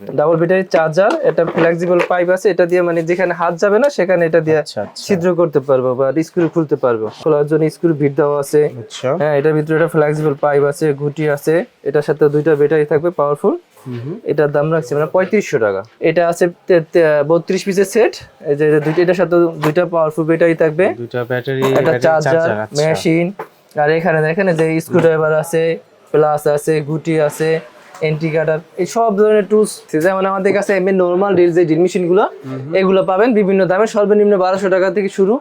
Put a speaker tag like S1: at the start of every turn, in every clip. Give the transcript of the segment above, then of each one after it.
S1: Double battery charger এটা flexible pipe আছে এটা দিয়ে মানে যেখানে হাত যাবে না সেখানে এটা দিয়ে
S2: আচ্ছা আচ্ছা।
S1: ছিদ্র করতে পারব বা স্ক্রু খুলতে পারব। খোলার জন্য স্ক্রু ভিট দেওয়া আছে।
S2: আচ্ছা।
S1: হ্যাঁ এটার ভিতরে একটা ফ্লেক্সিবল পাইপ আছে ঘুটি আছে এটার সাথে দুইটা ব্যাটারি থাকবে পাওয়ারফুল এটার দাম রাখছি মানে পঁয়ত্রিশশো টাকা। এটা আছে বত্রিশ পিসের সেট এই যে দুইটা এটার সাথে দুইটা পাওয়ারফুল ব্যাটারি থাকবে।
S2: দুইটা ব্যাটারি
S1: একটা চার্জার। মেশিন আর এখানে দেখেন যে স্ক্রু ড্রাইভার আছে প্লাস আছে গুটি আছে এন্টি কাটার এই সব ধরনের টুলস যেমন আমাদের কাছে এমনি নর্মাল ড্রিল যে ড্রিল মেশিনগুলো এগুলো পাবেন বিভিন্ন দামে সর্বনিম্ন বারোশো টাকা থেকে শুরু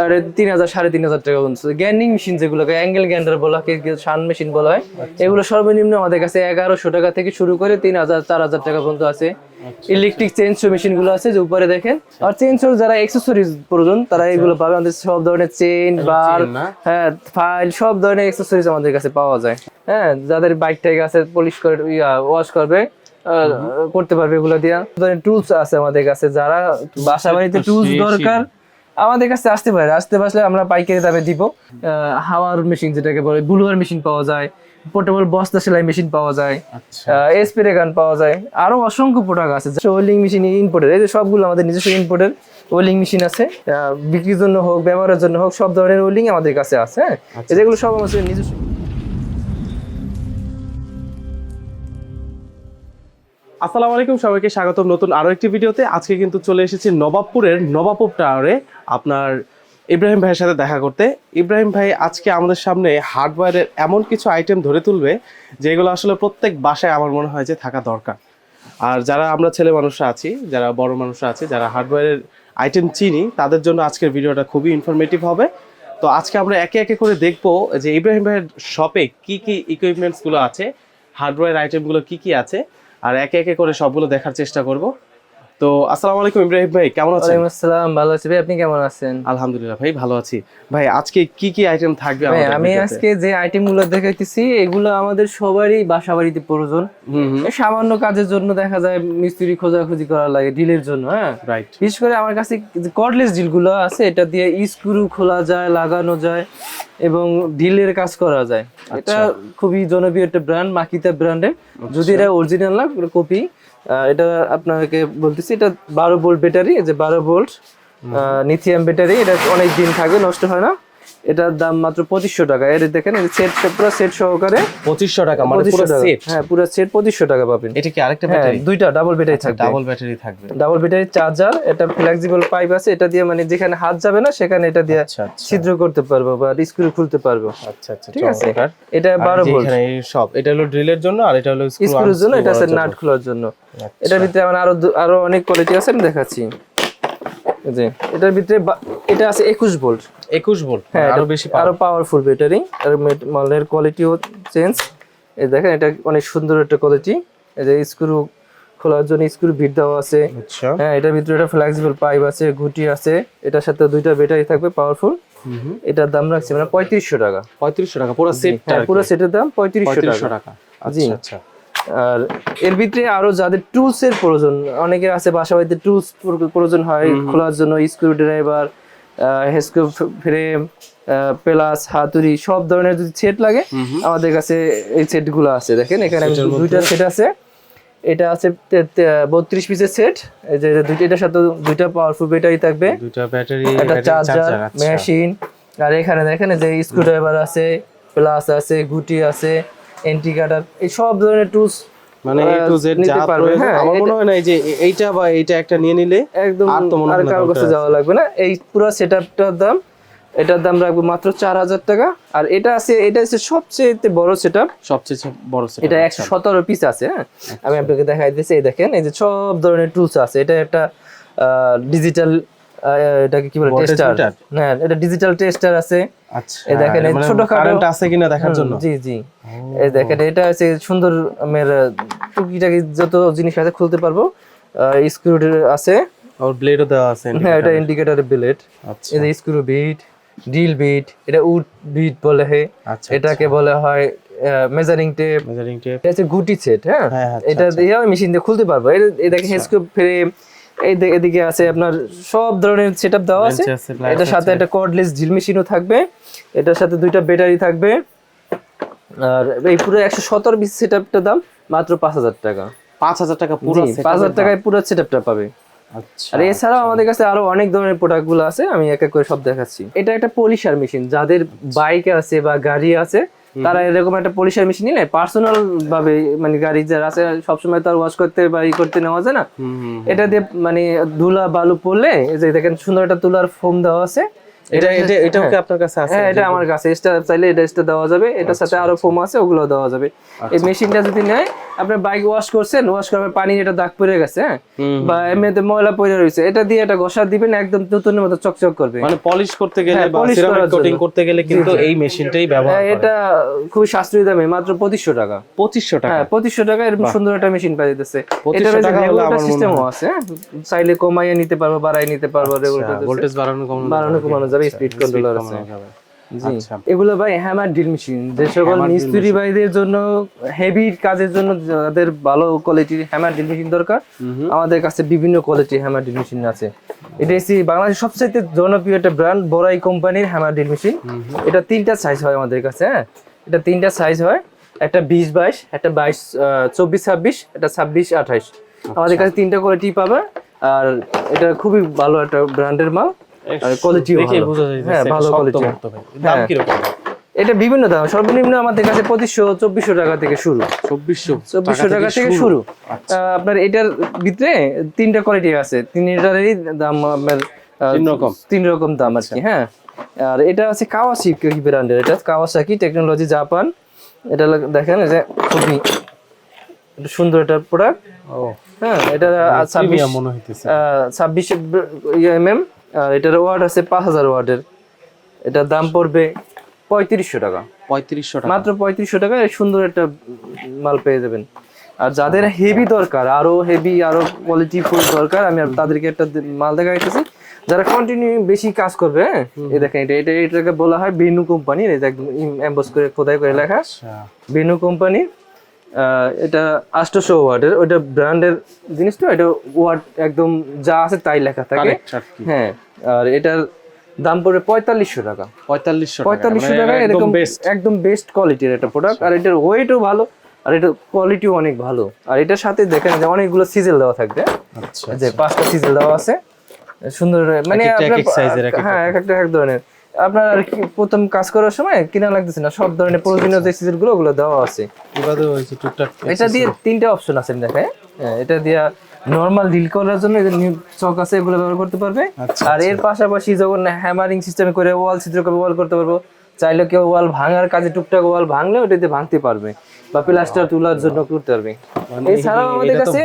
S1: আর তিন হাজার সাড়ে তিন হাজার টাকা পর্যন্ত। গ্যান্ডিং মেশিন যেগুলো অ্যাঙ্গেল গ্যান্ডার বলা হয় সান মেশিন বলা হয় এগুলো সর্বনিম্ন আমাদের কাছে এগারোশো টাকা থেকে শুরু করে তিন হাজার চার হাজার টাকা পর্যন্ত আছে। ইলেকট্রিক চেঞ্জ মেশিনগুলো আছে যে উপরে দেখেন। আর চেঞ্জ যারা অ্যাক্সেসরিজ প্রয়োজন তারা এগুলো পাবে। আমাদের সব ধরনের চেন বার হ্যাঁ ফাইল সব ধরনের অ্যাক্সেসরিজ আমাদের কাছে পাওয়া যায়। হ্যাঁ যাদের বাইক টাইক আছে পলিশ করে ওয়াশ করবে করতে পারবে এগুলো দিয়া। ধরনের টুলস আছে আমাদের কাছে যারা বাসা বাড়িতে টুলস দরকার আমাদের কাছে আসতে পারে আসতে পারলে আমরা পাইকারি দামে দিব। হাওয়ার মেশিন যেটাকে বলে ব্লুয়ার মেশিন পাওয়া যায় পোর্টেবল বস্তা সেলাই মেশিন পাওয়া যায়
S2: আচ্ছা
S1: স্প্রে গান পাওয়া যায় আরও অসংখ্য প্রোডাক্ট আছে। ওয়েলিং মেশিন ইম্পোর্টের এই যে সবগুলো আমাদের নিজস্ব ইম্পোর্টের ওয়েলিং মেশিন আছে বিক্রির জন্য হোক ব্যবহারের জন্য হোক সব ধরনের ওয়েলিং আমাদের কাছে আছে হ্যাঁ? এই যেগুলো সব আমাদের নিজস্ব।
S2: আসসালামু আলাইকুম, সবাইকে স্বাগতম নতুন আরও একটি ভিডিওতে। আজকে কিন্তু চলে এসেছি নবাবপুরের নবাবপুর টাওয়ারে আপনার ইব্রাহিম ভাইয়ের সাথে দেখা করতে। ইব্রাহিম ভাই, আজকে আমাদের সামনে হার্ডওয়্যারের এমন কিছু আইটেম ধরে তুলবে, যেগুলো আসলে প্রত্যেক বাসায় আমার মনে হয় যে থাকা দরকার। আর যারা আমরা ছেলে মানুষরা আছি, যারা বড় মানুষরা আছে, যারা হার্ডওয়্যারের আইটেম চিনি, তাদের জন্য আজকের ভিডিওটা খুবই ইনফরমেটিভ হবে। তো আজকে আমরা একে একে করে দেখব যে ইব্রাহিম ভাইয়ের শপে কি কি ইকুইপমেন্টসগুলো আছে, হার্ডওয়্যার আইটেমগুলো কি কি আছে। আর একে একে করে সবগুলো দেখার চেষ্টা করব। তো আসসালামু আলাইকুম ইব্রাহিম ভাই কেমন আছেন?
S1: ওয়ালাইকুম আসসালাম ভালো আছি। ভাই আপনি কেমন আছেন?
S2: আলহামদুলিল্লাহ ভাই ভালো আছি। ভাই আজকে কি কি আইটেম থাকবে আমাদের
S1: আমি আজকে যে আইটেমগুলো দেখাইতেছি এগুলো আমাদের সবারই বাসা বাড়িতে প্রয়োজন সামান্য কাজের জন্য দেখা যায় মিস্ত্রি খোঁজাখুঁজি করা লাগে ডিলের জন্য হ্যাঁ?
S2: রাইট
S1: বিশেষ করে আমার কাছে কর্ডলেস ডিলগুলো আছে এটা দিয়ে স্ক্রু খোলা যায় লাগানো যায় এবং ডিলের কাজ করা যায়। এটা খুবই জনপ্রিয় একটা ব্র্যান্ড মাকিতা ব্র্যান্ডের যদি এটা অরিজিনাল না কপি এটা আপনাকে বলতেছি এটা বারো ভোল্ট ব্যাটারি যে বারো ভোল্ট নিথিয়াম ব্যাটারি এটা অনেক দিন থাকবে নষ্ট হয় না। এটার দাম মাত্র পঁচিশশো টাকা। এর দেখেন সেট পুরো সেট সহকারে
S2: পঁচিশশো টাকা মানে পুরো সেট
S1: হ্যাঁ পুরো সেট পঁচিশশো টাকা পাবেন।
S2: এটা কি আরেকটা ব্যাটারি
S1: দুইটা ডাবল ব্যাটারি থাকবে।
S2: ডাবল ব্যাটারি থাকবে।
S1: ডাবল ব্যাটারি চার্জার এটা ফ্লেক্সিবল পাইপ আছে এটা দিয়ে মানে যেখানে হাত যাবে না সেখানে এটা দিয়ে
S2: আচ্ছা আচ্ছা।
S1: ছিদ্র করতে পারব বা স্ক্রু খুলতে পারব।
S2: আচ্ছা আচ্ছা
S1: ঠিক আছে? এটা
S2: আর
S1: বারো
S2: এই যে
S1: ভোল্ট
S2: এখানে এই সব এটা হলো ড্রিলের জন্য আর এটা হলো
S1: স্ক্রুর জন্য এটা আছে নাট খোলার জন্য।
S2: আচ্ছা।
S1: এটার ভিতরে আমার আরও আরও অনেক কোয়ালিটি আছে আমি দেখাচ্ছি। যে এটার ভিতরে এটা আছে একুশ ভোল্ট।
S2: একুশ ভোল্ট
S1: হ্যাঁ আরও
S2: বেশি
S1: আরও পাওয়ারফুল ব্যাটারি আর মালের কোয়ালিটিও চেঞ্জ এই দেখেন এটা অনেক সুন্দর একটা কোয়ালিটি এই যে স্ক্রু খোলার জন্য স্ক্রু ভিট দেওয়া আছে।
S2: আচ্ছা।
S1: হ্যাঁ এটার ভিতরে একটা ফ্লেক্সিবল পাইপ আছে ঘুটি আছে। এটার সাথে দুইটা ব্যাটারি থাকবে পাওয়ারফুল এটার দাম রাখছি মানে পঁয়ত্রিশশো টাকা।
S2: পঁয়ত্রিশশো টাকা পুরো সেটটা
S1: হ্যাঁ পুরো সেটের দাম পঁয়ত্রিশশো টাকা। জি।
S2: আচ্ছা আচ্ছা।
S1: আর এর ভিতরে আরও যাদের টুলস এর প্রয়োজন অনেকের আছে বাসা বাড়িতে টুলস প্রয়োজন হয় খোলার জন্য স্ক্রু ড্রাইভার হেস্কো ফ্রেম প্লাস হাতুড়ি সব ধরনের যদি সেট লাগে আমাদের কাছে এই সেটগুলো আছে। দেখেন এখানে দুইটা সেট আছে। এটা আছে বত্রিশ পিসের সেট এটার সাথে দুইটা পাওয়ারফুল ব্যাটারি থাকবে।
S2: দুইটা ব্যাটারি
S1: একটা চার্জার
S2: আচ্ছা।
S1: মেশিন আর এখানে দেখেন যে স্ক্রু ড্রাইভার আছে প্লাস আছে গুটি আছে এন্টি কাটার এই সব ধরনের টুলস
S2: মানে এ টু জেড যা প্রয়োজন।
S1: হ্যাঁ,
S2: আমার মনে হয় না যে এইটা বা এইটা একটা নিয়ে নিলে
S1: একদম
S2: আর তো মনে হয় না
S1: কাছে যাওয়া লাগবে না। এই পুরো সেটআপটার দাম এটার দাম রাখব মাত্র চার হাজার টাকা। আর এটা আছে এটা হচ্ছে সবচেয়ে বড় সেটআপ।
S2: সবচেয়ে বড় সেট
S1: এটা একশো সতেরো পিস আছে হ্যাঁ? আমি আপনাকে দেখাই দিচ্ছি এই দেখেন এই যে সব ধরনের টুলস আছে। এটা একটা ডিজিটাল এটাকে কি বলে টেস্টার হ্যাঁ এটা ডিজিটাল টেস্টার আছে।
S2: আচ্ছা
S1: এই দেখেন,
S2: মানে কারেন্ট আছে কিনা দেখার জন্য?
S1: জি জি। এই দেখেন এটা আছে সুন্দর আমের টুকিটাকি যত জিনিস আছে খুলতে পারব। স্ক্রু আছে।
S2: আর ব্লেডও দেওয়া আছে
S1: হ্যাঁ এটা ইন্ডিকেটরের বিলেট
S2: আচ্ছা।
S1: এই স্ক্রু বিট ড্রিল বিট এটা উড বিট বলে হয়
S2: আচ্ছা
S1: এটাকে বলা হয় মেজারিং টেপ
S2: মেজারিং টেপ
S1: এটা হচ্ছে গুটি সেট হ্যাঁ?
S2: হ্যাঁ, আচ্ছা,
S1: এটা দিয়ে মেশিন দিয়ে খুলতে পারব। দেখেন হেস্কোপ ফ্রেম এদিকে আছে আপনার সব ধরনের সেটআপ দেওয়া আছে। এটার সাথে একটা কর্ডলেস ড্রিল মেশিনও থাকবে। এটার সাথে দুইটা ব্যাটারি থাকবে। আর এই পুরো একশো সতেরো পিস সেটআপটার দাম মাত্র পাঁচ হাজার টাকা।
S2: পাঁচ হাজার টাকা পুরো
S1: পাঁচ হাজার টাকায় পুরো সেটআপটা পাবে।
S2: আচ্ছা
S1: আর এছাড়াও আমাদের কাছে আরও অনেক ধরনের প্রোডাক্টগুলো আছে আমি এক এক করে সব দেখাচ্ছি। এটা একটা পলিশার মেশিন যাদের বাইক আছে বা গাড়ি আছে তারা এরকম একটা পুলিশের মেশিন নিলে পার্সোনাল ভাবে মানে গাড়ি যারা আছে সবসময় তার ওয়াশ করতে বা ই করতে নেওয়া যায় না। এটা দিয়ে মানে ধুলা বালু পড়লে এই যে দেখেন সুন্দর একটা তুলার ফোম দেওয়া আছে।
S2: এটা এটা এটাও কি আপনার কাছে আছে?
S1: হ্যাঁ এটা আমার কাছে। এক্সট্রা চাইলে এটা এক্সট্রা দেওয়া যাবে। এটার সাথে আরও ফোম আছে ওগুলো দেওয়া যাবে। এই মেশিনটা যদি নেয় আপনার বাইক ওয়াশ করছেন ওয়াশ করার পানি এটা দাগ পড়ে গেছে হ্যাঁ? বা এমনিতে ময়লা পড়ে রয়েছে এটা দিয়ে এটা ঘষা দিবেন একদম নতুনের মতো চকচক করবে।
S2: মানে পলিশ করতে গেলে
S1: হ্যাঁ,
S2: বা সিরামিক কোটিং করতে গেলে কিন্তু এই মেশিনটাই ব্যবহার
S1: হ্যাঁ,
S2: করে।
S1: এটা খুবই সাশ্রয়ী দামে মাত্র টাকা।
S2: টাকা?
S1: হ্যাঁ পঁচিশশো টাকা এরকম সুন্দর একটা মেশিন পাই দিতেছে এটা
S2: টাকা হলে আমার
S1: সিস্টেমও আছে হ্যাঁ? চাইলে কমাইয়ে নিতে পারব বাড়াই নিতে পারব রেগুলেটর
S2: ভোল্টেজ বাড়ানো কমানো
S1: বাড়ানো কমানো যাবে। স্পিড কন্ট্রোলার আছে। জি।
S2: আচ্ছা।
S1: এগুলো ভাই হ্যামার ড্রিল মেশিন যে সকল মিস্ত্রি ভাইদের জন্য হেভি কাজের জন্য যাদের ভালো কোয়ালিটির হ্যামার ড্রিল মেশিন দরকার আমাদের কাছে বিভিন্ন কোয়ালিটির হ্যামার ড্রিল মেশিন আছে। এটা এসি বাংলাদেশের সবচেয়ে জনপ্রিয় একটা ব্র্যান্ড বড়াই কোম্পানির হ্যামার ড্রিল মেশিন এটা তিনটা সাইজ হয় আমাদের কাছে হ্যাঁ? এটা তিনটা সাইজ হয়। একটা বিশ বাইশ একটা বাইশ চব্বিশ ছাব্বিশ একটা ছাব্বিশ আঠাইশ। আমাদের কাছে তিনটা কোয়ালিটি পাবে। আর এটা খুবই ভালো একটা ব্র্যান্ডের মাল।
S2: যায়
S1: হ্যাঁ ভালো কোয়ালিটি
S2: দাম
S1: হ্যাঁ।
S2: কীরকম?
S1: এটা বিভিন্ন দাম। সর্বনিম্ন আমাদের কাছে পঁচিশশো চব্বিশশো টাকা থেকে শুরু।
S2: চব্বিশশো
S1: চব্বিশশো টাকা থেকে শুরু।
S2: আচ্ছা।
S1: আপনার এটার ভিতরে তিনটা কোয়ালিটি আছে। তিনটারই দাম আপনার
S2: তিন রকম।
S1: তিন রকম দাম আর হ্যাঁ। আর এটা আছে কাওয়াসাকি ব্র্যান্ডের এটা কাওয়াসাকি টেকনোলজি জাপান এটা দেখেন যে খুবই সুন্দর একটা প্রোডাক্ট হ্যাঁ এটা ছাব্বিশ
S2: মনে হইতেছে।
S1: ছাব্বিশ এম এম আর এটার ওয়ার্ড আছে পাঁচ হাজার ওয়ার্ডের। এটার দাম পড়বে পঁয়ত্রিশশো টাকা।
S2: পঁয়ত্রিশশো টাকা।
S1: মাত্র পঁয়ত্রিশশো টাকায় সুন্দর একটা মাল পেয়ে যাবেন। আর যাদের হেভি দরকার আরও হেভি আরও কোয়ালিটি ফুল দরকার আমি তাদেরকে একটা মাল দেখা যাইতেছি যারা কন্টিনিউ বেশি কাজ করবে হ্যাঁ? এই দেখেন এটা এটা এটাকে বলা হয় বেনু কোম্পানি এটা একদম এমবস করে খোদাই করে লেখা।
S2: আচ্ছা।
S1: বেনু কোম্পানি এটা আষ্টশো ওয়ার্ডের ওইটা ব্র্যান্ডের জিনিস তো এটা ওয়ার্ড একদম যা আছে তাই লেখা থাকে। হ্যাঁ আর এটার দাম পড়বে পঁয়তাল্লিশশো টাকা।
S2: পঁয়তাল্লিশশো
S1: পঁয়তাল্লিশশো টাকা এরকম একদম বেস্ট কোয়ালিটির একটা প্রোডাক্ট আর এটার ওয়েটও ভালো আর এটার কোয়ালিটিও অনেক ভালো। আর এটার সাথে দেখেন যে অনেকগুলো সিজেল দেওয়া থাকবে।
S2: আচ্ছা
S1: যে পাঁচটা সিজেল দেওয়া আছে। সুন্দর মানে হ্যাঁ এক একটা এক ধরনের। আপনার আর কি প্রথম কাজ করার সময় কিনা লাগতেছে না সব ধরনের প্রয়োজনীয় যে সিজেলগুলো ওগুলো দেওয়া আছে।
S2: হয়েছে টুকটাক
S1: এটা দিয়ে তিনটা অপশন আছে হ্যাঁ, এটা দিয়ে নর্মাল ডিল করার জন্য চক আছে এগুলো ব্যবহার করতে পারবে।
S2: আচ্ছা,
S1: আর এর পাশাপাশি যখন হ্যামারিং সিস্টেম করে ওয়াল ছিদ্র করে ওয়াল করতে পারব চাইলে কেউ ওয়াল ভাঙার কাজে টুকটাক ওয়াল ভাঙলে ওটাতে ভাঙতে পারবে বা প্লাস্টার তোলার জন্য করতে পারবে। এছাড়াও আমাদের কাছে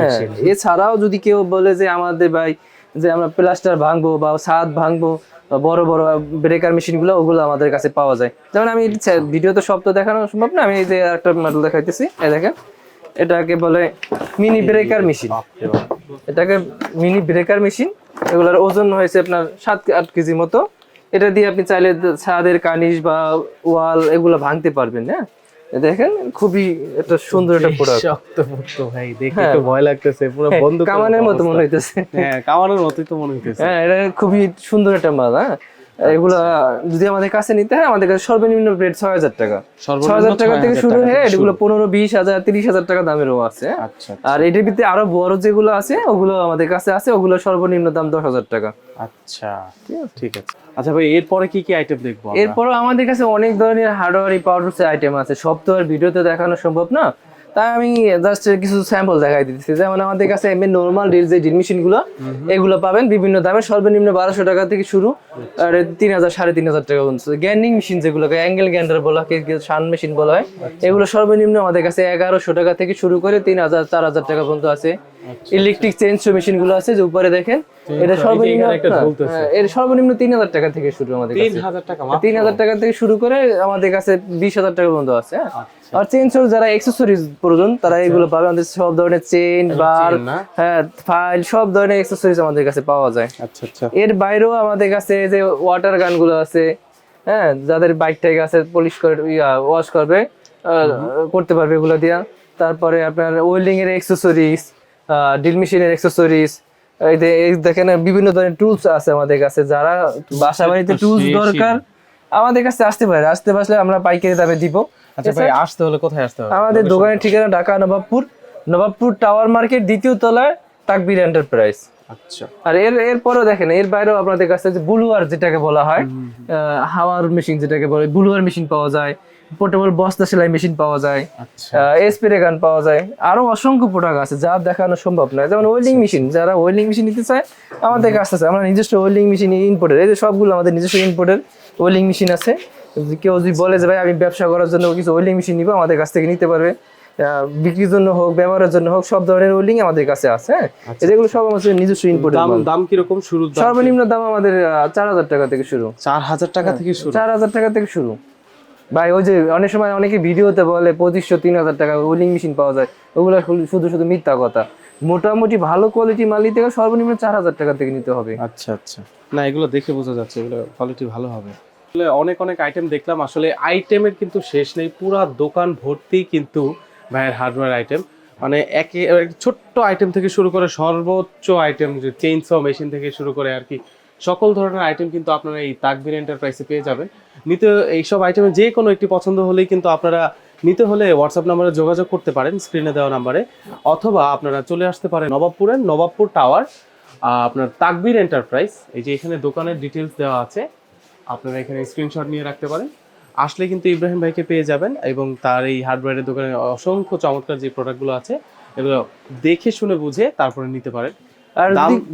S1: হ্যাঁ এছাড়াও যদি কেউ বলে যে আমাদের ভাই যে আমরা প্লাস্টার ভাঙবো বা ছাদ ভাঙবো বড় বড় ব্রেকার মেশিনগুলো, ওগুলো আমাদের কাছে পাওয়া যায়। যেমন আমি ভিডিও তো সব তো দেখানো সম্ভব না, আমি এই যে একটা মডেল দেখাইতেছি, এই দেখেন। এটাকে বলে মিনি ব্রেকার মেশিন এটাকে মিনি ব্রেকার মেশিন এগুলোর ওজন হয়েছে আপনার সাত আট কেজি মতো। এটা দিয়ে আপনি চাইলে ছাদের কানিস বা ওয়াল এগুলো ভাঙতে পারবেন হ্যাঁ? দেখেন খুবই একটা সুন্দর একটা প্রোডাক্ট
S2: শক্ত মুক্ত ভাই দেখে তো ভয় লাগতেছে পুরো বন্ধ
S1: কামানের মতো মনে হইতেছে।
S2: হ্যাঁ কামানের মতোই তো মনে হইতেছে।
S1: হ্যাঁ এটা খুবই সুন্দর একটা মাল হ্যাঁ। এগুলা যদি আমাদের কাছে নিতে হয় আমাদের কাছে সর্বনিম্ন রেট ছয় হাজার টাকা। ছয় হাজার টাকা থেকে শুরু হয়ে এগুলো পনেরো বিশ হাজার তিরিশ হাজার টাকা দামেরও আছে। হ্যাঁ?
S2: আচ্ছা।
S1: আর এটার ভিতরে আরও বড় যেগুলো আছে ওগুলো আমাদের কাছে আছে ওগুলো সর্বনিম্ন দাম দশ হাজার টাকা।
S2: আচ্ছা ঠিক আছে। আচ্ছা ভাই এরপরে কি কি আইটেম দেখব আমরা?
S1: এরপরও আমাদের কাছে অনেক ধরনের হার্ডওয়ার পাউডার আইটেম আছে। সব তো আর ভিডিওতে দেখানো সম্ভব না। তাই আমি জাস্ট কিছু স্যাম্পল দেখাই দিচ্ছি যেমন আমাদের কাছে এমনি নর্মাল ড্রিল যে ড্রিল মেশিনগুলো এগুলো পাবেন বিভিন্ন দামে। সর্বনিম্ন বারোশো টাকা থেকে শুরু আর তিন হাজার সাড়ে তিন হাজার টাকা পর্যন্ত। গ্যান্ডিং মেশিন যেগুলোকে অ্যাঙ্গেল গ্যান্ডার বলা হয় শান মেশিন বলা হয় এগুলো সর্বনিম্ন আমাদের কাছে এগারোশো টাকা থেকে শুরু করে তিন হাজার চার হাজার টাকা পর্যন্ত আছে। ইলেকট্রিক চেঞ্জ মেশিনগুলো আছে যে উপরে দেখেন এটা সর্বনিম্ন হ্যাঁ। হ্যাঁ, এর সর্বনিম্ন তিন হাজার টাকা থেকে শুরু আমাদের
S2: তিন
S1: কাছে
S2: হাজার টাকা
S1: তিন হাজার টাকা থেকে শুরু করে আমাদের কাছে বিশ হাজার টাকা পর্যন্ত আছে হ্যাঁ।
S2: আচ্ছা।
S1: আর চেন যারা এক্সেসরিজ প্রয়োজন তারা এগুলো পাবে। আমাদের সব ধরনের চেন বার হ্যাঁ ফাইল সব ধরনের এক্সেসরিজ আমাদের কাছে পাওয়া যায়।
S2: আচ্ছা আচ্ছা।
S1: এর বাইরেও আমাদের কাছে যে ওয়াটার গানগুলো আছে হ্যাঁ যাদের বাইক টাইক আছে পলিশ করে ওয়াশ করবে আহ, করতে পারবে এগুলো দিয়া। তারপরে আপনার ওয়েল্ডিং এর এক্সেসরিজ ড্রিল মেশিনের এক্সেসরিজ এই দেখেন বিভিন্ন ধরনের টুলস আছে আমাদের কাছে যারা বাসা বাড়িতে টুলস দরকার আমাদের কাছে আসতে পারে আসতে পারলে আমরা পাইকারি দামে দিব।
S2: আচ্ছা ভাই আসতে হলে কোথায় আসতে হবে?
S1: আমাদের দোকানের ঠিকানা ঢাকা নবাবপুর নবাবপুর টাওয়ার মার্কেট দ্বিতীয় তলায় তাকবির এন্টারপ্রাইজ
S2: আচ্ছা।
S1: আর এর এরপরও দেখেন এর বাইরেও আপনাদের কাছে যে বুলুয়ার যেটাকে বলা হয় আহ, হাওয়ার মেশিন যেটাকে বলে বুলুয়ার মেশিন পাওয়া যায়। পোর্টেবল বস্তা সেলাই মেশিন পাওয়া যায়।
S2: আচ্ছা।
S1: স্প্রে গান পাওয়া যায়। আরও অসংখ্য প্রোডাক্ট আছে যা দেখানো সম্ভব নয়। যেমন ওয়েল্ডিং মেশিন যারা ওয়েল্ডিং মেশিন নিতে চায় আমাদের কাছে আছে। আমরা নিজস্ব ওয়েল্ডিং মেশিন ইম্পোর্টের এই যে সবগুলো আমাদের নিজস্ব ইম্পোর্টের ওয়েল্ডিং মেশিন আছে। কেউ যদি বলে যে ভাই আমি ব্যবসা করার জন্য কিছু ওয়েল্ডিং মেশিন নিবো আমাদের কাছ থেকে নিতে পারবে। বিক্রির জন্য হোক ব্যবহারের জন্য হোক সব ধরনের ওয়েল্ডিং আমাদের কাছে আছে হ্যাঁ? যেগুলো সব আমাদের নিজস্ব ইম্পোর্টের
S2: দাম দাম কীরকম শুরু
S1: সর্বনিম্ন দাম আমাদের চার হাজার টাকা থেকে শুরু।
S2: চার হাজার টাকা থেকে শুরু?
S1: চার হাজার টাকা থেকে শুরু। ভাই, ওই যে অনেক সময় অনেকে ভিডিওতে বলে পঁচিশশো তিন হাজার টাকা ওয়েলিং মেশিন পাওয়া যায়। ওগুলো শুধু- শুধু মিথ্যা কথা। মোটামুটি ভালো কোয়ালিটি মাল নিতে গেলে সর্বনিম্ন চার হাজার টাকা থেকে নিতে হবে।
S2: আচ্ছা আচ্ছা। না, এগুলো দেখে বোঝা যাচ্ছে, এগুলো কোয়ালিটি ভালো হবে। আসলে অনেক অনেক আইটেম দেখলাম, আসলে আইটেমের কিন্তু শেষ নেই, পুরা দোকান ভর্তি কিন্তু ভাইয়ের হার্ডওয়্যার আইটেম মানে একে ছোট্ট আইটেম থেকে শুরু করে সর্বোচ্চ আইটেম যে চেইনস মেশিন থেকে শুরু করে আর কি সকল ধরনের আইটেম কিন্তু আপনারা এই তাকবির এন্টারপ্রাইসে পেয়ে যাবেন। নিতে, এইসব আইটেমে যে কোনো একটি পছন্দ হলেই কিন্তু আপনারা নিতে হলে হোয়াটসঅ্যাপ নাম্বারে যোগাযোগ করতে পারেন স্ক্রিনে দেওয়া নাম্বারে অথবা আপনারা চলে আসতে পারেন নবাবপুরের নবাবপুর টাওয়ার আপনার তাকবির এন্টারপ্রাইজ এই যে এখানে দোকানের ডিটেলস দেওয়া আছে, আপনারা এখানে স্ক্রিনশট নিয়ে রাখতে পারেন। আসলে কিন্তু ইব্রাহিম ভাইকে পেয়ে যাবেন এবং তার এই হার্ডওয়্যারের দোকানে অসংখ্য চমৎকার যে প্রোডাক্টগুলো আছে, এগুলো দেখে শুনে বুঝে তারপরে নিতে পারেন।
S1: আর যদি-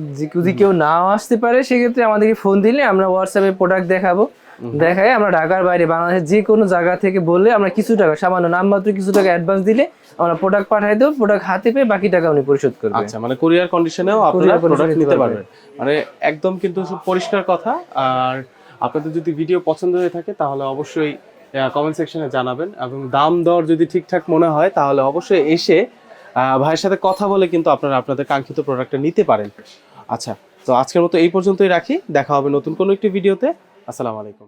S1: কেউ নাও আসতে পারে সেক্ষেত্রে আমাদেরকে ফোন দিলে আমরা হোয়াটসঅ্যাপে প্রোডাক্ট দেখাবো। দেখাই আমরা ঢাকার বাইরে বাংলাদেশের যে কোনো জায়গা থেকে বললে আমরা কিছু টাকা সামান্য নামমাত্র কিছু টাকা অ্যাডভান্স দিলে আমরা প্রোডাক্ট পাঠাই দেবো প্রোডাক্ট হাতে পেয়ে বাকি টাকা উনি পরিশোধ করবেন
S2: আচ্ছা মানে কুরিয়ার কন্ডিশনেও আপনারা প্রোডাক্ট
S1: নিতে পারবেন।
S2: মানে একদম কিন্তু পরিষ্কার কথা। আর আপনাদের যদি ভিডিও পছন্দ হয়ে থাকে তাহলে অবশ্যই কমেন্ট সেকশনে জানাবেন। এবং দাম দর যদি ঠিকঠাক মনে হয় তাহলে অবশ্যই এসে ভাইয়ের সাথে কথা বলে কিন্তু আপনারা আপনাদের কাঙ্ক্ষিত প্রোডাক্টটা নিতে পারেন। আচ্ছা তো আজকের মতো এই পর্যন্তই রাখি। দেখা হবে নতুন কোনো একটি ভিডিওতে আসসালামু আলাইকুম।